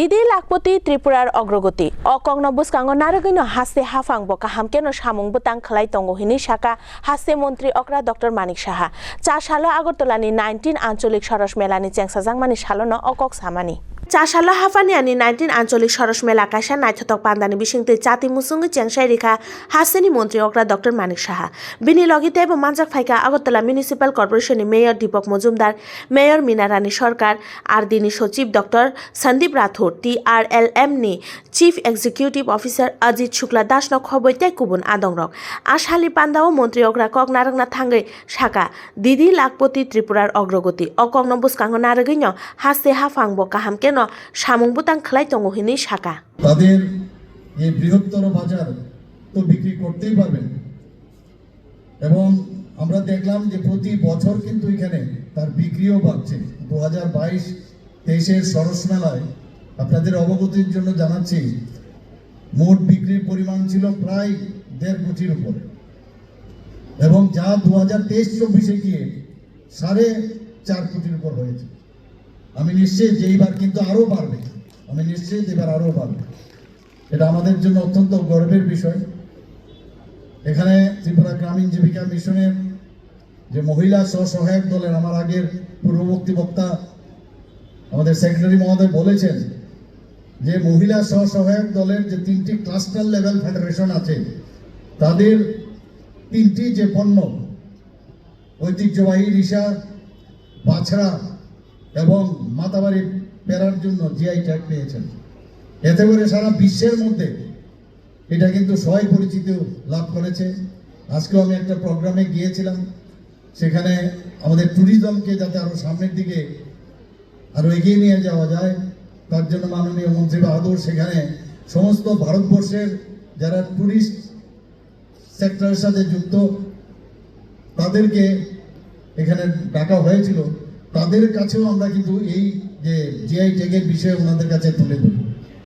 দিদি লাখপতি ত্রিপুরার অগ্রগতি। অকংন বুসকাঙ্গ নারগিন হাসে হাফাং বকা হামকেন সামং বুতাং খালাই তঙ্গহিনী শাখা হাসে মন্ত্রী অকরা ডক্টর মানিক সাহা। চা সালো আগরতলানি নাইনটিন আঞ্চলিক সরস মেলানি চেংসাজাংমানি সালন অকক সামানি চাশালো হাফানিয়ানি নাইনটিন আঞ্চলিক সরস মেলা কাশা নাইথতক পান্দানি বিশিংতে জাতি মুসুঙ্গি চেংসাই রেখা হাসেনি মন্ত্রী অকরা ডক্টর মানিক সাহা। বিনি লগিতে এবং মানজাক ফাইকা আগরতলা মিউনিসিপাল কর্পোরেশনের মেয়র দীপক মজুমদার, মেয়র মিনা রানী সরকার, আর দিনী সচিব doctor Sandip Rathore, T R L M নি, chief executive officer Ajit Shukla Das knock হবৈতাই কুবুন আদং রক। আশালি পান্দাও মন্ত্রী অগ্রা কক নারংনা থাঙ্গৈ শাখা, দিদি লাখপতি ত্রিপুরার অগ্রগতি, অকক নম্বস কাঙ্গ নারগৈন্য হাসে হাফাংব কাহাম কেন সামুং বুতাং খেলাই তঙ্গহিনী শাখা। তাদের এই বৃহত্তর বাজার তো বিক্রি করতেই পারবেন। এবং আমরা দেখলাম যে প্রতি বছর কিন্তু এখানে তার বিক্রিও বাড়ছে। দু হাজার বাইশ তেইশের সরস মেলায় আপনাদের অবগতির জন্য জানাচ্ছি, মোট বিক্রির পরিমাণ ছিল প্রায় দেড় কোটির উপরে। এবং যা দু হাজার তেইশ চব্বিশে গিয়ে সাড়ে চার কোটির উপর হয়েছে। আমি নিশ্চিত যে এইবার কিন্তু আরও বাড়বে। আমি নিশ্চিত এবার আরও বাড়বে। এটা আমাদের জন্য অত্যন্ত গর্বের বিষয়। এখানে ত্রিপুরা গ্রামীণ জীবিকা মিশনের যে মহিলা স্বসহায়ক দলের আমার আগের পূর্ববর্তী বক্তা আমাদের সেক্রেটারি মহোদয় বলেছেন যে মহিলা স্বসহায়ক দলের যে তিনটি ক্লাস্টার লেভেল ফেডারেশন আছে, তাদের তিনটি যে পণ্য, ঐতিহ্যবাহী রিসা, বাছড়া এবং মাতাবাড়ি পেরার জন্য জিআই ট্যাগ পেয়েছেন। এতে করে সারা বিশ্বের মধ্যে এটা কিন্তু সবাই পরিচিত লাভ করেছে। আজকেও আমি একটা প্রোগ্রামে গিয়েছিলাম। সেখানে আমাদের ট্যুরিজমকে যাতে আরও সামনের দিকে আরও এগিয়ে নিয়ে যাওয়া যায়, তার জন্য মাননীয় মন্ত্রী বাহাদুর সেখানে সমস্ত ভারতবর্ষের যারা ট্যুরিস্ট সেক্টরের সাথে যুক্ত, তাদেরকে এখানে ডাকা হয়েছিল। তাদের কাছেও আমরা কিন্তু এই যে জিআই ট্যাগের বিষয়ে ওনাদের কাছে তুলে ধরি।